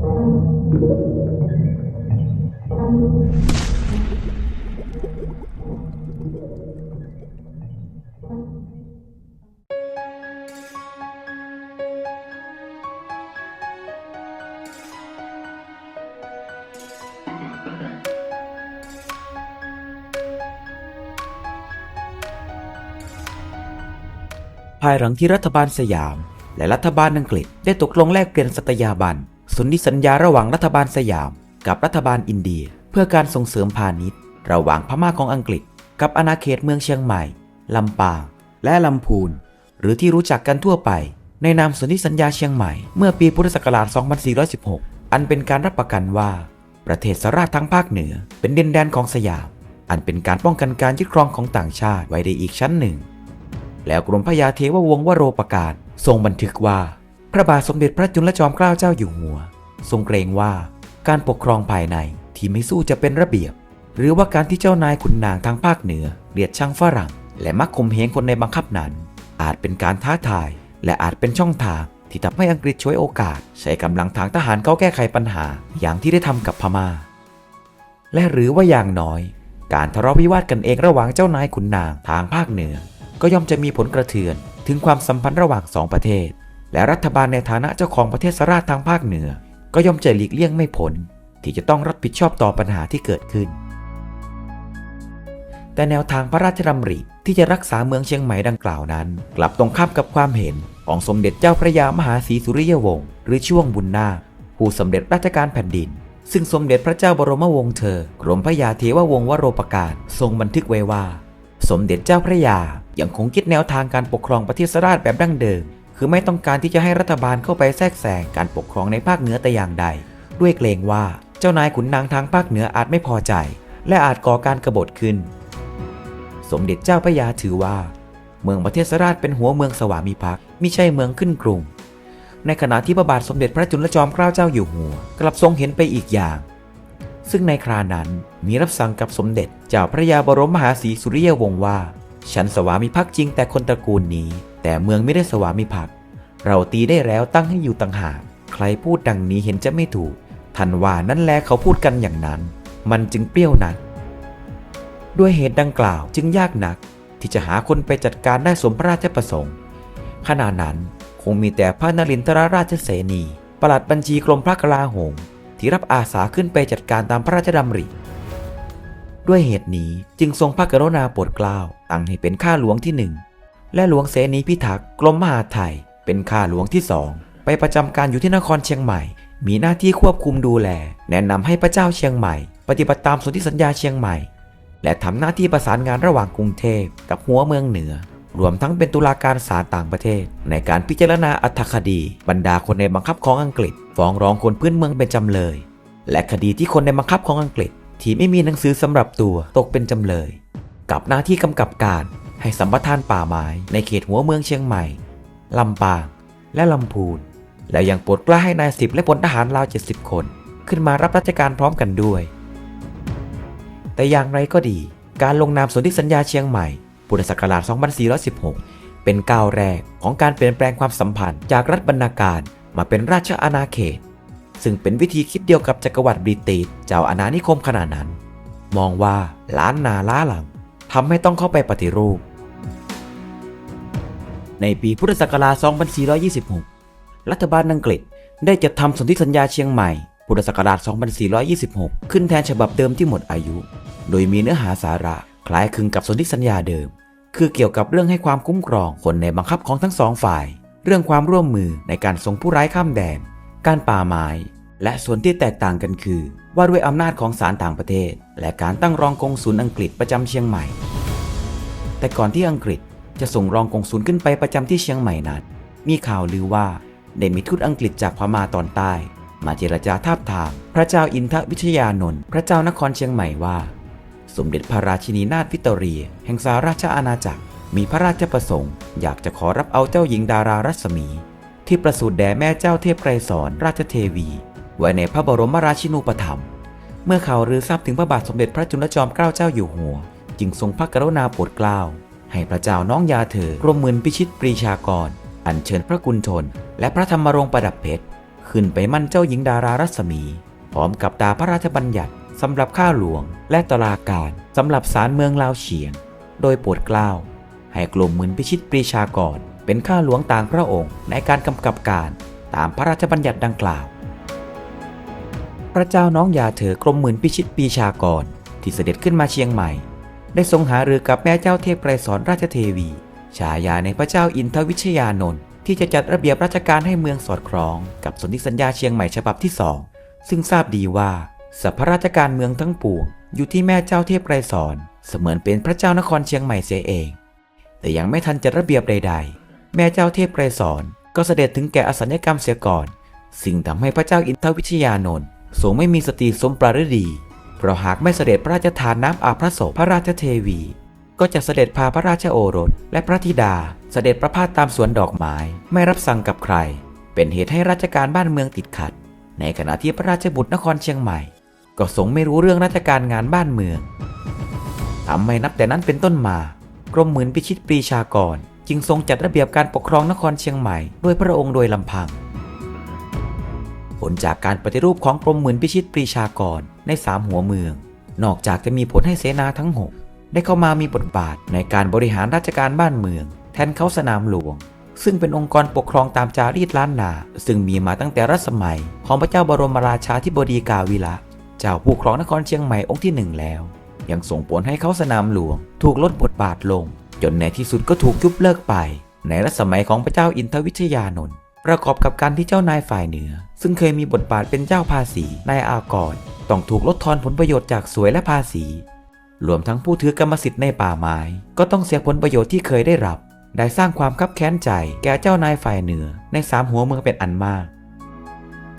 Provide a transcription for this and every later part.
ภายหลังที่รัฐบาลสยาม และรัฐบาลอังกฤษได้ตกลงแลกเปลี่ยนสัตยาบัน สนธิสัญญาระหว่างรัฐบาลสยาม กับรัฐบาลอินเดีย เพื่อการส่งเสริมพาณิชย์ ระหว่างพม่าของอังกฤษ กับอาณาเขตเมืองเชียงใหม่ ลำปาง และลำพูน หรือที่รู้จักกันทั่วไป ในนามสนธิสัญญาเชียงใหม่ เมื่อปีพุทธศักราช 2416 อันเป็นการรับประกันว่า ประเทศสราชทั้งภาคเหนือ เป็นดินแดนของสยาม อันเป็นการป้องกันการยึดครองของต่างชาติไว้ได้อีกชั้นหนึ่ง แล้วกรมพระยาเทววงศ์วโรปการทรงบันทึกว่า พระบาทสมเด็จพระจุลจอมเกล้าเจ้าอยู่หัว ทรงเกรงว่าการปกครองภายในที่ไม่สู้จะเป็นระเบียบ หรือว่าการที่เจ้านายขุนนางทางภาคเหนือเลียดช่างฝรั่ง และมักข่มเหงคนในบังคับนั้น อาจเป็นการท้าทาย และอาจเป็นช่องทางที่ทำให้อังกฤษช่วยโอกาส ใช้กำลังทางทหารเข้าแก้ไขปัญหาอย่างที่ได้ทำกับพม่า และหรือว่าอย่างน้อย การทะเลาะวิวาทกันเองระหว่างเจ้านายขุนนางทางภาคเหนือ ก็ย่อมจะมีผลกระเทือนถึงความสัมพันธ์ระหว่างสองประเทศ และรัฐบาลในฐานะเจ้าของประเทศสราชทางภาคเหนือ ก็ย่อมจะหลีกเลี่ยงไม่พ้นที่จะต้องรับผิดชอบต่อปัญหาที่เกิดขึ้น แต่แนวทางพระราชดำริที่จะรักษาเมืองเชียงใหม่ดังกล่าวนั้น กลับตรงข้ามกับความเห็นของสมเด็จเจ้าพระยามหาศรีสุริยวงศ์หรือช่วงบุญนาคผู้สำเร็จราชการแผ่นดิน ซึ่งสมเด็จพระเจ้าบรมวงศ์เธอกรมพระยาเทววงศ์วโรปการทรงบันทึกไว้ว่า สมเด็จเจ้าพระยายังคงคิดแนวทางการปกครองประเทศสราชแบบดั้งเดิม คือไม่ต้องการที่จะให้รัฐบาลเข้าไปแทรกแซงการปกครองในภาคเหนือแต่อย่างใด ด้วยเกรงว่าเจ้านายขุนนางทางภาคเหนืออาจไม่พอใจ และอาจก่อการกบฏขึ้น สมเด็จเจ้าพระยาถือว่า เมืองประเทศสราชเป็นหัวเมืองสวามิภักดิ์มิใช่เมืองขึ้นกรุง ในขณะที่พระบาทสมเด็จพระจุลจอมเกล้าเจ้าอยู่หัว กลับทรงเห็นไปอีกอย่าง ซึ่งในครานั้นมีรับสั่งกับสมเด็จเจ้าพระยาบรมมหาศรีสุริยวงศ์ว่าฉันสวามิภักดิ์จริงแต่คนตระกูลนี้ แต่เมืองไม่ได้สวามิภักดิ์ เราตีได้แล้วตั้งให้อยู่ต่างหาก ใครพูดดังนี้เห็นจะไม่ถูก ทันว่านั่นแลเขาพูดกันอย่างนั้น มันจึงเปรี้ยวนัก ด้วยเหตุดังกล่าวจึงยากนัก ที่จะหาคนไปจัดการได้สมพระราชประสงค์ ขณะนั้นคงมีแต่พระนรินทรราชเสนีประหลัดบัญชีกรมพระกลาโหมที่รับอาสาขึ้นไปจัดการตามพระราชดำริ ด้วยเหตุนี้จึงทรงพระกรุณาโปรดเกล้าตั้งให้เป็นข้าหลวงที่หนึ่งและหลวงเสนีพิทักษ์กรมมหาไทย เป็นข้าหลวงที่สองไปประจำการอยู่ที่นครเชียงใหม่ มีหน้าที่ควบคุมดูแล แนะนำให้พระเจ้าเชียงใหม่ ปฏิบัติตามสนธิสัญญาเชียงใหม่ และทำหน้าที่ประสานงานระหว่างกรุงเทพกับหัวเมืองเหนือ รวมทั้งเป็นตุลาการศาลต่างประเทศ ในการพิจารณาอัตคดี บรรดาคนในบังคับของอังกฤษฟ้องร้องคนพื้นเมืองเป็นจำเลย และคดีที่คนในบังคับของอังกฤษ ที่ไม่มีหนังสือสำหรับตัวตกเป็นจำเลย กับหน้าที่กำกับการให้สัมปทานป่าไม้ในเขตหัวเมืองเชียงใหม่ ลำปาง และลำพูน และยังโปรดกล้าให้นายสิบและพลทหารราว 70 คน ขึ้นมารับราชการพร้อมกันด้วย แต่อย่างไรก็ดี การลงนามสนธิสัญญาเชียงใหม่ พุทธศักราช 2416 เป็นก้าวแรกของการเปลี่ยนแปลงความสัมพันธ์จากรัฐบรรณาการมาเป็นราชอาณาเขต ซึ่งเป็นวิธีคิดเดียวกับจักรวรรดิบริเตนเจ้าอาณานิคมขนาดนั้น มองว่าล้านนาล้าหลังทำให้ต้องเข้าไปปฏิรูป ในปีพุทธศักราช 2426 รัฐบาลอังกฤษได้จัดทำสนธิสัญญาเชียงใหม่ พุทธศักราช 2426 ขึ้นแทนฉบับเดิมที่หมดอายุ โดยมีเนื้อหาสาระคล้ายคลึงกับสนธิสัญญาเดิม คือเกี่ยวกับเรื่องให้ความคุ้มครองคนในบังคับของทั้งสองฝ่าย เรื่องความร่วมมือในการส่งผู้ร้ายข้ามแดน การป่าไม้ และส่วนที่แตกต่างกันคือ ว่าด้วยอำนาจของศาลต่างประเทศ และการตั้งรองกงสุลอังกฤษประจำเชียงใหม่ แต่ก่อนที่อังกฤษ จะส่งรองกงสุลขึ้นไปประจำที่เชียงใหม่นั้นมีข่าวลือว่าได้มีทูตอังกฤษจากพม่าตอนใต้ มาเจรจาทาบทาม พระเจ้าอินทวิทยานนท์พระเจ้านครเชียงใหม่ว่า สมเด็จพระราชินีนาถวิตอรี แห่งสาราชอาณาจักร มีพระราชประสงค์ อยากจะขอรับเอาเจ้าหญิงดารารัศมี ที่ประสูติแด่แม่เจ้าเทพไกรสอนราชเทวี ไว้ในพระบรมราชินูปถัมภ์เมื่อข่าวลือทราบถึงพระบาทสมเด็จพระจุลจอมเกล้าเจ้าอยู่หัว จึงทรงพระกรุณาโปรดเกล้า ให้พระเจ้าน้องยาเธอกรมหมื่นพิชิตปรีชากร อัญเชิญพระกุณฑลและพระธรรมรงค์ประดับเพชร ขึ้นไปมั่นเจ้าหญิงดารารัศมี พร้อมกับตาพระราชบัญญัติสำหรับข้าหลวง และตลาการสำหรับศาลเมืองลาวเฉียง โดยโปรดเกล้า ให้กลุ่มหมืนพิชิตปรีชากร เป็นข้าหลวงต่างพระองค์ในการกำกับการตามพระราชบัญญัติดังกล่าว พระเจ้าน้องยาเถอกรมหมื่นพิชิตปีชากร ที่เสด็จขึ้นมาเชียงใหม่ ได้ทรงหารือกับแม่เจ้าเทพไกรสอนราชเทวี ฉายาในพระเจ้าอินทวิชยานนท์ที่จะจัดระเบียบราชการให้เมืองสอดคล้อง กับสนธิสัญญาเชียงใหม่ฉบับที่สองซึ่งทราบดีว่าสัพพราชการเมืองทั้งปวงอยู่ที่แม่เจ้าเทพไกรสอนเสมือนเป็นพระเจ้านครเชียงใหม่เสียเอง แต่ยังไม่ทันจัดระเบียบใด ๆ แม่เจ้าเทพไกรสอนก็เสด็จถึงแก่อสัญญกรรมเสียก่อน สิ่งทำให้พระเจ้าอินทวิชยานนท์ทรงไม่มีสติสมปรารดี เพราะหากไม่เสด็จพระราชทานน้ำอาบพระศพพระราชเทวี ก็จะเสด็จพาพระราชโอรส และพระธิดา เสด็จประพาสตามสวนดอกไม้ ไม่รับสั่งกับใคร เป็นเหตุให้ราชการบ้านเมืองติดขัด ในขณะที่พระราชบุตรนครเชียงใหม่ ก็ทรงไม่รู้เรื่องราชการงานบ้านเมืองทำให้นับแต่นั้นเป็นต้นมากรมหมื่นพิชิตปรีชากร จึงทรงจัดระเบียบการปกครองนครเชียงใหม่ด้วยพระองค์โดยลำพัง ผลจากการปฏิรูปของกรมหมื่นพิชิตปรีชากร ในสามหัวเมือง นอกจากจะมีผลให้เสนาทั้งหกได้เข้ามามีบทบาทในการบริหารราชการบ้านเมือง แทนเขาสนามหลวง ซึ่งเป็นองค์กรปกครองตามจารีตล้านนา ซึ่งมีมาตั้งแต่รัชสมัย ของพระเจ้าบรมราชาธิบดีกาวิละเจ้าผู้ครองนครเชียงใหม่องค์ที่หนึ่งแล้ว ยังส่งผลให้เขาสนามหลวง ถูกลดบทบาทลง จนในที่สุดก็ถูกยุบเลิกไป ในรัชสมัยของพระเจ้าอินทวิทยานนท์ ประกอบกับการที่เจ้านายฝ่ายเหนือ ซึ่งเคยมีบทบาทเป็นเจ้าภาษีนายอากรต้องถูกลดทอนผลประโยชน์จากสวยและภาษี รวมทั้งผู้ถือกรรมสิทธิ์ในป่าไม้ ก็ต้องเสียผลประโยชน์ที่เคยได้รับ ได้สร้างความคับแค้นใจแก่เจ้านายฝ่ายเหนือในสามหัวเมืองเป็นอันมาก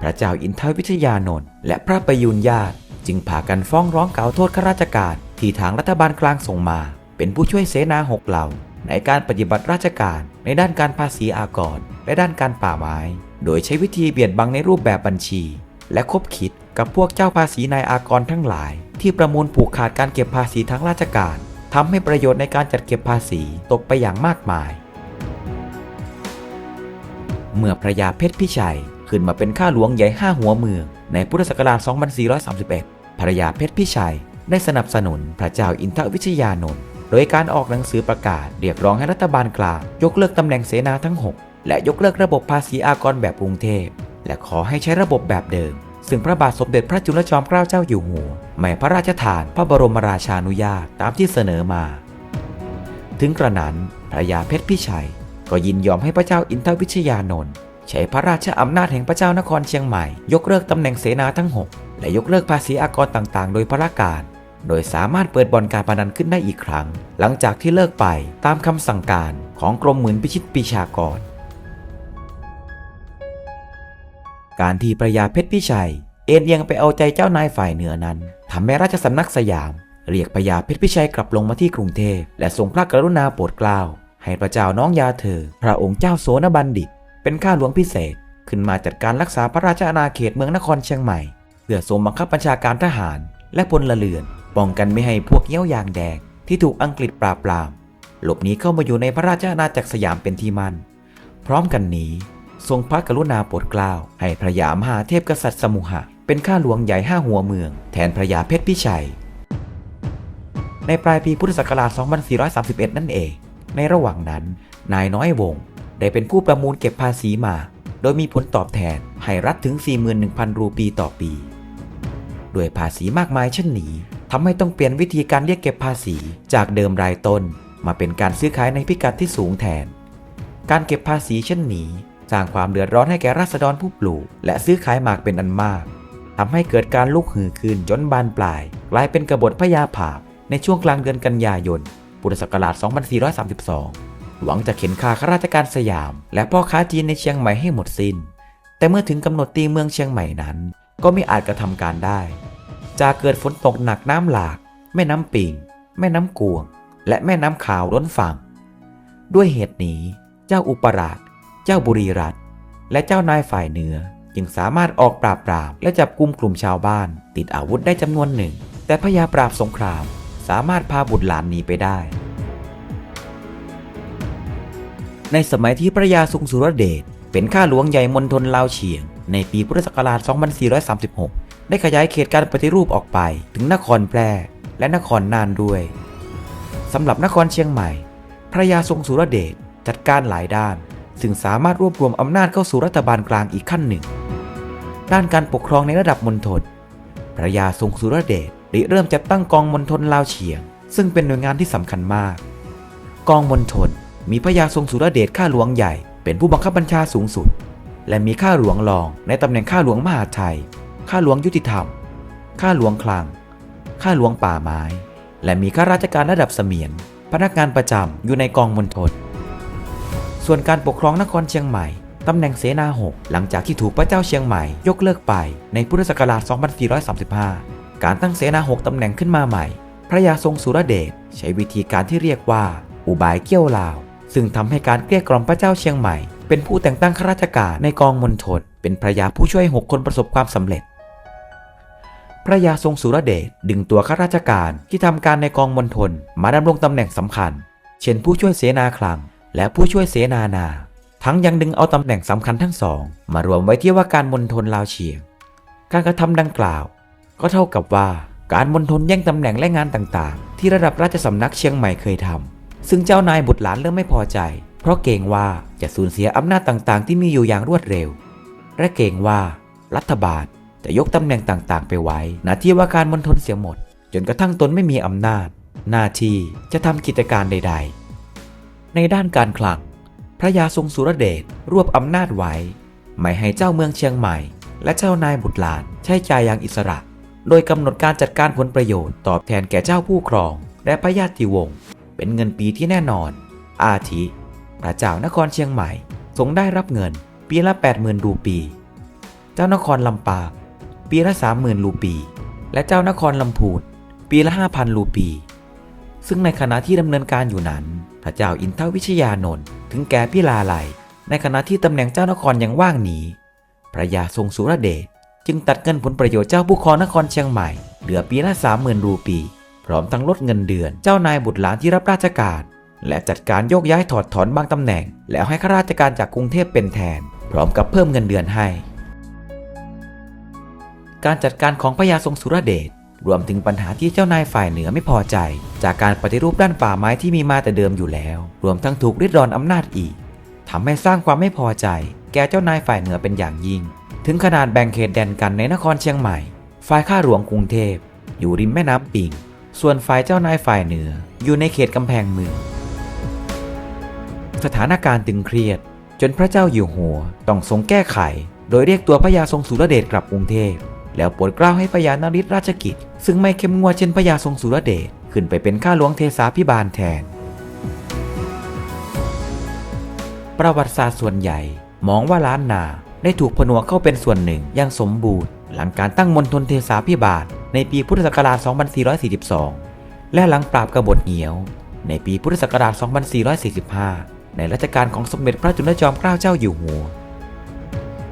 พระเจ้าอินทวิทยานนท์และพระประยุนญาติ จึงพากันฟ้องร้องกล่าวโทษข้าราชการที่ทางรัฐบาลกลางส่งมา เป็นผู้ช่วยเสนาหกเหล่าในการปฏิบัติราชการในด้านการภาษีอากร และด้านการป่าไม้ โดยใช้วิธีเบียดบังในรูปแบบบัญชี และคบคิดกับพวกเจ้าภาษีนายอากรทั้งหลาย ที่ประมูลผูกขาดการเก็บภาษีทั้งราชการทำให้ประโยชน์ในการจัดเก็บภาษีตกไปอย่างมากมาย เมื่อพระยาเพชรพิชัยขึ้นมาเป็นข้าหลวงใหญ่ห้าหัวเมืองในพุทธศักราช 2431พระยาเพชรพิชัยได้สนับสนุนพระเจ้าอินทวิชยานนท์โดยการออกหนังสือประกาศเรียกร้องให้รัฐบาลกลางยกเลิกตำแหน่งเสนาทั้ง 6 และยกเลิกระบบภาษีอากรแบบกรุงเทพ และขอให้ใช้ระบบแบบเดิม ซึ่งพระบาทสมเด็จพระจุลจอมเกล้าเจ้าอยู่หัวไม่พระราชทานพระบรมราชานุญาตตามที่เสนอมา ถึงกระนั้นพระยาเพชรพิชัย ก็ยินยอมให้พระเจ้าอินทวิชยานนท์ใช้พระราชอำนาจแห่งพระเจ้านครเชียงใหม่ ยกเลิกตำแหน่งเสนาทั้ง 6 และยกเลิกภาษีอากรต่างๆ โดยพระการ โดยสามารถเปิดบ่อนการพนันขึ้นได้อีกครั้ง หลังจากที่เลิกไปตามคำสั่งการของกรมหมื่นพิชิตปีชากร การที่พระยาเพชรพิชัย เอ็นเอียงไปเอาใจเจ้านายฝ่ายเหนือนั้นทำให้ราชสำนักสยาม เรียกพระยาเพชรพิชัยกลับลงมาที่กรุงเทพและทรงพระกรุณาโปรดเกล้าให้พระเจ้าน้องยาเธอ พระองค์เจ้าโสนบัณฑิต เป็นข้าหลวงพิเศษ ขึ้นมาจัดการรักษาพระราชอาณาเขตเมืองนครเชียงใหม่ เพื่อทรงบังคับบัญชาการทหาร และพลเรือน ป้องกันไม่ให้พวกเย้ายางแดงที่ถูกอังกฤษปราบปราม หลบหนีเข้ามาอยู่ในพระราชอาณาจักรสยามเป็นที่มั่น พร้อมกันนี้ ทรงพระกรุณาโปรดเกล้าให้พระยามหาเทพกษัตริย์สมุหะ เป็นข้าหลวงใหญ่ห้าหัวเมือง แทนพระยาเพชรพิชัย ในปลายปีพุทธศักราช 2431 นั่นเอง ในระหว่างนั้น นายน้อยวงศ์ได้เป็นผู้ประมูลเก็บภาษีมา โดยมีผลตอบแทนให้รัฐถึง 41,000 รูปีต่อปี ด้วยภาษีมากมายเช่นนี้ทำให้ต้องเปลี่ยนวิธีการเรียกเก็บภาษีจากเดิมรายต้น มาเป็นการซื้อขายในพิกัดที่สูงแทน การเก็บภาษีเช่นนี้ สร้างความเดือดร้อนให้แก่ราษฎรผู้ปลูก และซื้อขายหมากเป็นอันมากทำให้เกิดการลุกฮือขึ้นจนบานปลาย กลายเป็นกบฏพญาผาบในช่วงกลางเดือนกันยายน พุทธศักราช 2432 หวังจะเข็นฆ่าข้าราชการสยาม และพ่อค้าจีนในเชียงใหม่ให้หมดสิน้น แต่เมื่อถึงกำหนดตีเมืองเชียงใหม่นั้น ก็ไม่อาจกระทำการได้ จากเกิดฝนตกหนักน้ำหลาก แม่น้ำปิง แม่น้ำกวง และแม่น้ำขาวล้นฝั่ง ด้วยเหตุนี้เจ้าอุปราช เจ้าบุรีรัตน์และเจ้านายฝ่ายเหนือ จึงสามารถออกปราบปราม และจับกุมกลุ่มชาวบ้าน ติดอาวุธได้จำนวนหนึ่ง แต่พญาปราบสงคราม สามารถพาบุตรหลานหนีไปได้ ในสมัยที่พระยาทรงสุรเดชเป็นข้าหลวงใหญ่มณฑลลาวเฉียง ในปีพุทธศักราช 2436 ได้ขยายเขตการปฏิรูปออกไปถึงนครแพร่และนครน่านด้วยสำหรับนครเชียงใหม่ พระยาทรงสุรเดชจัดการหลายด้าน ซึ่งสามารถรวบรวมอำนาจเข้าสู่รัฐบาลกลางอีกขั้นหนึ่ง ด้านการปกครองในระดับมณฑลพระยาทรงสุรเดชได้เริ่มจัดตั้งกองมณฑลลาวเฉียง ซึ่งเป็นหน่วยงานที่สำคัญมาก กองมณฑลมีพระยาทรงสุรเดชข้าหลวงใหญ่ เป็นผู้บังคับบัญชาสูงสุด และมีข้าหลวงรองในตำแหน่งข้าหลวงมหาไทยข้าหลวงยุติธรรม ข้าหลวงคลัง ข้าหลวงป่าไม้ และมีข้าราชการระดับเสมียน พนักงานประจำอยู่ในกองมณฑล ส่วนการปกครองนครเชียงใหม่ตำแหน่งเสนาหกหลังจากที่ถูกพระเจ้าเชียงใหม่ยกเลิกไปในพุทธศักราช 2435 การตั้งเสนาหกตำแหน่งขึ้นมาใหม่ พระยาทรงสุรเดชใช้วิธีการที่เรียกว่า อุบายเกี้ยวลาว ซึ่งทำให้การเกลี้ยกล่อมพระเจ้าเชียงใหม่ เป็นผู้แต่งตั้งข้าราชการในกองมณฑลเป็นพระยาผู้ช่วยหกคนประสบความสำเร็จ พระยาทรงสุรเดชดึงตัวข้าราชการที่ทำการในกองมณฑลมาดำรงตำแหน่งสำคัญ เช่นผู้ช่วยเสนาคลัง และผู้ช่วยเสนานา ทั้งยังดึงเอาตำแหน่งสำคัญทั้งสอง มารวมไว้ที่ว่าการมณฑลลาวเฉียง การกระทำดังกล่าว ก็เท่ากับว่าการมณฑลแย่งตำแหน่งและงานต่างๆ ที่ระดับราชสำนักเชียงใหม่เคยทำซึ่งเจ้านายบุตรหลานเริ่มไม่พอใจ เพราะเกรงว่าจะสูญเสียอำนาจต่างๆ ที่มีอยู่อย่างรวดเร็ว และเกรงว่า รัฐบาลจะยกตำแหน่งต่างๆ ไปไว้หน้าที่ว่าการมณฑลเสียหมด จนกระทั่งตนไม่มีอำนาจ หน้าที่จะทำกิจการใด ๆ ในด้านการคลัง พระยาทรงสุรเดชรวบอำนาจไว้ ไม่ให้เจ้าเมืองเชียงใหม่ และเจ้านายบุตรหลานใช้จ่ายอย่างอิสระ โดยกำหนดการจัดการผลประโยชน์ตอบแทนแก่เจ้าผู้ครอง และพระญาติวงศ์เป็นเงินปีที่แน่นอน อาทิพระเจ้านครเชียงใหม่ทรงได้รับเงินปีละ 80,000 รูปี เจ้านครลำปางปีละ 30,000 รูปี และเจ้านครลำพูนปีละ 5,000 รูปี ซึ่งในขณะที่ดำเนินการอยู่นั้นพระเจ้าอินทวิชยานนท์ถึงแก่พิลาไลยในขณะที่ตำแหน่งเจ้านครยังว่างหนีพระยาทรงสุรเดชจึงตัดเงินผลประโยชน์เจ้าผู้ครองนครเชียงใหม่เหลือปีละ30,000รูปี พร้อมทั้งลดเงินเดือนเจ้านายบุตรหลานที่รับราชการ และจัดการโยกย้ายถอดถอนบางตำแหน่ง แล้วให้ข้าราชการจากกรุงเทพเป็นแทน พร้อมกับเพิ่มเงินเดือนให้ การจัดการของพระยาทรงสุรเดช รวมถึงปัญหาที่เจ้านายฝ่ายเหนือไม่พอใจ จากการปฏิรูปด้านป่าไม้ที่มีมาแต่เดิมอยู่แล้ว รวมทั้งถูกริดรอนอำนาจอีกทำให้สร้างความไม่พอใจ แก่เจ้านายฝ่ายเหนือเป็นอย่างยิ่ง ถึงขนาดแบ่งเขตแดนกันในนครเชียงใหม่ ฝ่ายข้าหลวงกรุงเทพ อยู่ริมแม่น้ำปิง ส่วนฝ่ายเจ้านายฝ่ายเหนือ อยู่ในเขตกำแพงเมือง สถานการณ์ตึงเครียด จนพระเจ้าอยู่หัวต้องทรงแก้ไข โดยเรียกตัวพระยาทรงสุรเดชกลับกรุงเทพ แล้วโปรดเกล้าให้พระยานริศราชกิจ ซึ่งไม่เข้มงวดเช่นพระยาทรงสุรเดชขึ้นไปเป็นข้าหลวงเทสาพิบาลแทน ประวัติศาสตร์ส่วนใหญ่ มองว่าล้านนาได้ถูกผนวกเข้าเป็นส่วนหนึ่งอย่างสมบูรณ์ หลังการตั้งมณฑลเทสาพิบาลในปีพุทธศักราช 2442 และหลังปราบกบฏเหนียว ในปีพุทธศักราช 2445 ในรัชกาลของสมเด็จพระจุลจอมเกล้าเจ้าอยู่หัว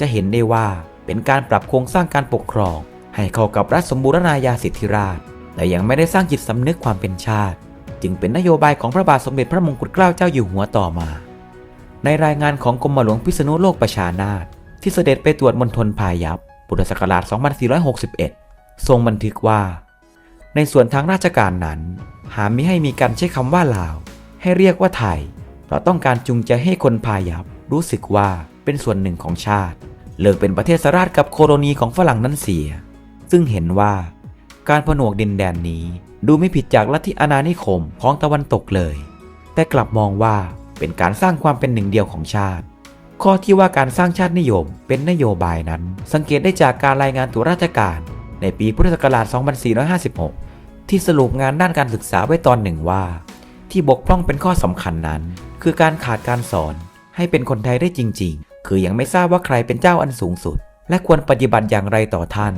จะเห็นได้ว่า เป็นการปรับโครงสร้างการปกครอง ให้เข้ากับรัฐสมบูรณาญาสิทธิราชแต่ยังไม่ได้สร้างจิตสำนึกความเป็นชาติ จึงเป็นนโยบายของพระบาทสมเด็จพระมงกุฎเกล้าเจ้าอยู่หัวต่อมา ในรายงานของกรมหลวงพิษณุโลกประชานาถที่เสด็จไปตรวจมณฑลพายัพพุทธศักราช 2461 ทรงบันทึกว่า ในส่วนทางราชการนั้น หามิให้มีการใช้คำว่าลาว ให้เรียกว่าไทยเพราะต้องการจูงใจให้คนพายัพรู้สึกว่าเป็นส่วนหนึ่งของชาติ เลิกเป็นประเทศสราชกับโคโลนีของฝรั่งนั้นเสีย ซึ่งเห็นว่าการผนวกดินแดนนี้ดูไม่ผิดจากลัทธิอาณานิคมของตะวันตกเลย แต่กลับมองว่าเป็นการสร้างความเป็นหนึ่งเดียวของชาติ ข้อที่ว่าการสร้างชาตินิยมเป็นนโยบายนั้น สังเกตได้จากการรายงานตัวราชการ ในปีพุทธศักราช 2456 ที่สรุปงานด้านการศึกษาไว้ตอนหนึ่งว่า ที่บกพร่องเป็นข้อสำคัญนั้น คือการขาดการสอนให้เป็นคนไทยได้จริง ๆ คือยังไม่ทราบว่าใครเป็นเจ้าอันสูงสุด และควรปฏิบัติอย่างไรต่อท่าน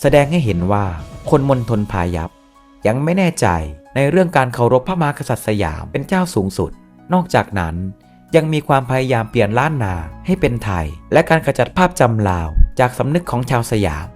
แสดงให้เห็นว่าคนมณฑลพายัพยังไม่แน่ใจในเรื่องการเคารพพระมหากษัตริย์สยามเป็นเจ้าสูงสุด นอกจากนั้นยังมีความพยายามเปลี่ยนล้านนาให้เป็นไทย และการขจัดภาพจำลาว จากสำนึกของชาวสยาม